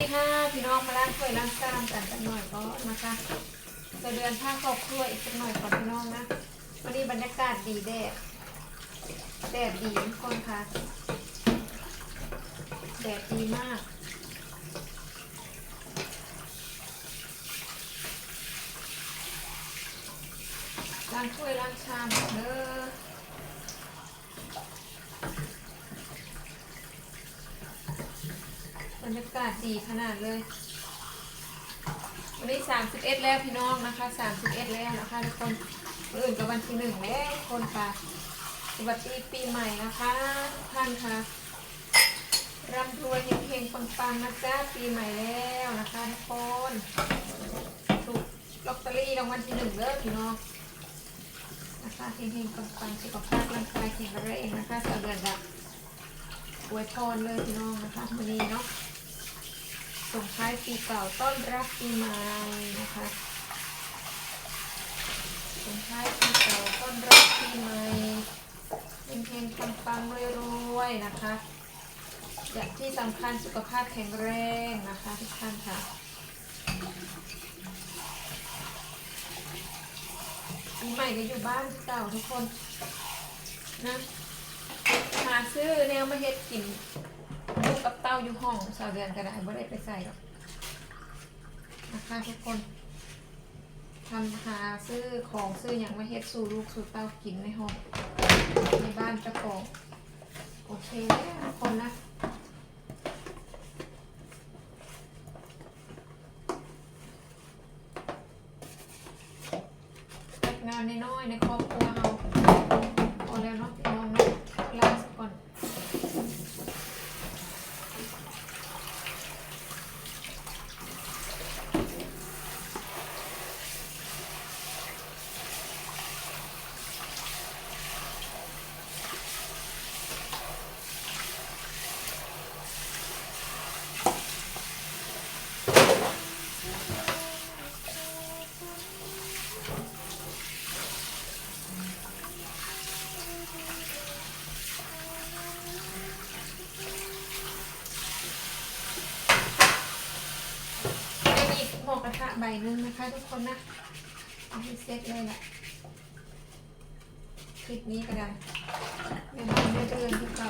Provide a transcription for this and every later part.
สวัสดีค่ะพี่น้องมาล้างถ้วยล้างจานกันสักหน่อยก็นะคะจะเดือนผ้าครอบครัวอีกสักหน่อยก่อนพี่น้องนะวันนี้บรรยากาศดีแดดแดดดีทุกคนค่ะแดดดีมากล้างถ้วยล้างชามเด้อบ รรยากาศดีขนาดเลย วันนี้สามสิบเอ็ดแล้วพี่น้องนะคะสามสิบเอ็ดแล้วนะคะทุกคนอื่นกับวันที่หนึ่งแล้วคนค่ะ สวัสดีปีใหม่นะคะทุกท่านค่ะร่ำรวยเฮงๆปังๆนะจ๊ะปีใหม่แล้วนะคะทุกคนถูกลอตเตอรี่รางวัลที่หนึ่งเด้อพี่น้องนะคะเฮงๆปังๆสุขภาพร่างกายแข็งแรงนะคะสำเร็จแบบอวยพรเลยพี่น้องนะคะวันนี้เนาะ ส่งท้ายปีเก่าต้อนรับปีใหม่นะคะส่งท้ายปีเก่าต้อนรับปีใหม่เฮงๆปังๆรวยๆนะคะอย่างที่สำคัญสุขภาพแข็งแรงนะคะทุกท่านค่ะปีใหม่ก็อยู่บ้านเก่าทุกคนนะหาซื้อแนวมาเฮ็ดกิน กับเต้าอยู่ห้องสาวเดือนก็ได้ไม่ได้ไปใส่หรอกนะคะทุกคนทำหาซื้อของซื้ออย่างมาเฮ็ดสู่ลูกสู่เต้ากินในห้องในบ้านเจ้าของโอเคทุกคนนะจัดงานน้อยในครอบครัวเราพอแล้วเนาะพี่น้องเนาะลาสักก่อน จะมีหมอกระทะใบหนึ่งนะคะ ทุกคนนะเอาให้เซ็ตเลยแหละคลิปนี้ก็ได้ไม่บ้านไม่เรือนที่เก่า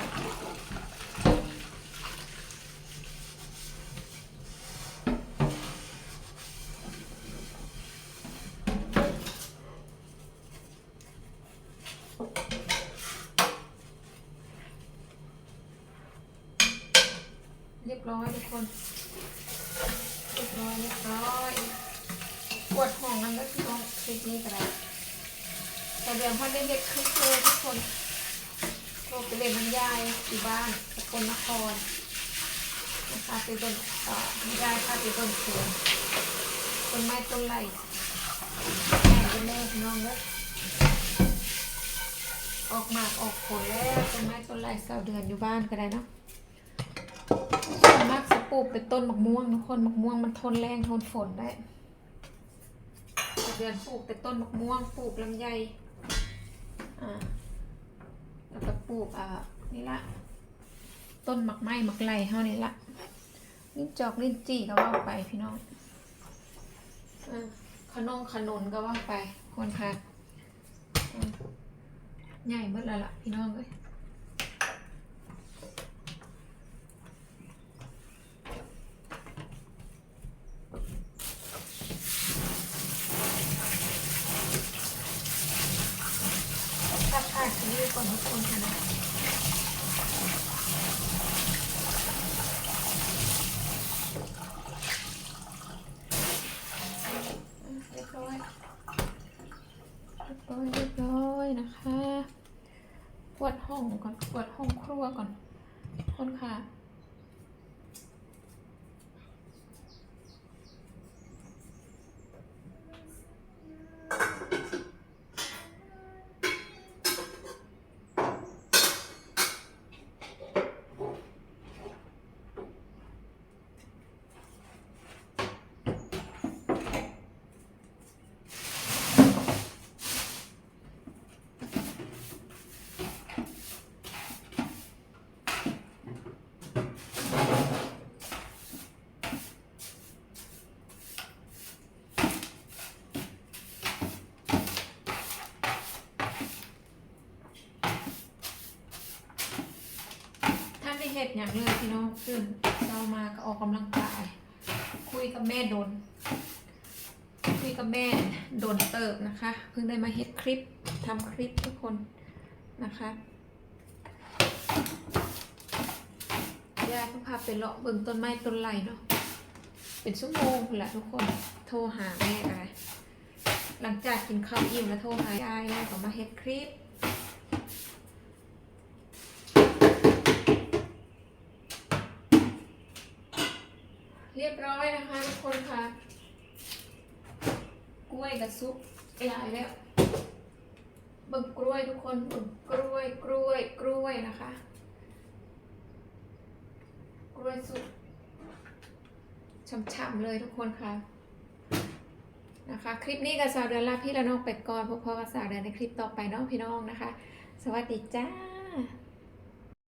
เรียบร้อยทุกคน รียบร้อยเรียบร้อยปวดห้องนั่นก็คือน้องคลิปนี้ก็ได้แต่เดี๋ยวพ่อได้เฮ็ดคลิปเลยทุกคนโรไปเรียนมันยายอยู่บ้านสกลนครนะคะไปต้นเอ่อยายค่ะไปต้นสวนต้นไม้ต้นไรแม่เป็นแม่พี่น้องเลยออกมาออกผลแล้วต้นไม้ต้นไรเสาเดือนอยู่บ้านก็ได้เนาะส่วนมากจะ ปลูกเป็นต้นมะม่วงทุกคนมะม่วงมันทนแรงทนฝนได้เดือนปลูกเป็นต้นมะม่วงปลูกลำไยอ่าแล้วก็ปลูกอ่านี่ละต้นหมักไม้หมักไหลเท่านี้ละลิ้นจอกลิ้นจี่ก็ว่าไปพี่น้องอ่าขนมขนุนก็ว่าไปคนค่ะอ่ใหญ่เบิดแล้วล่ะพี่น้องเอ้ย ทักท คนทุกคนกันนะเรียบร้อย เรียบร้อยเรียบร้อยนะคะ ปวดห้องก่อน ปวดห้องครัวก่อน คนค่ะ ดอย่างเลยพี่น้องขึ้นเรามาก็ออกกำลังกาย คุยกับแม่ดน คุยกับแม่โดนเติบนะคะ เพิ่งได้มาเฮ็ดคลิปทำคลิปทุกคนนะคะยายเพิ่งพาไปเลาะเบิ่งต้นไม้ต้นไหลเนาะเป็นชั่วโมงพุ่นละทุกคนโทรหาแม่กันเลยหลังจากกินข้าวอิ่มแล้วโทรหายายยายก็มาเฮ็ดคลิป เรียบร้อยนะคะทุกคนค่ะ กล้วยกับซุปหลายแล้วบิ่งกล้วยทุกคนบิ่งกล้วยกล้วยกล้วยนะคะ กล้วยสุกช่ำๆเลยทุกคนค่ะนะคะ คลิปนี้กับสาวเดือนลาพี่และน้องไปก่อนพบพ่อกับสาวเดือนในคลิปต่อไปน้องพี่น้องนะคะ สวัสดีจ้า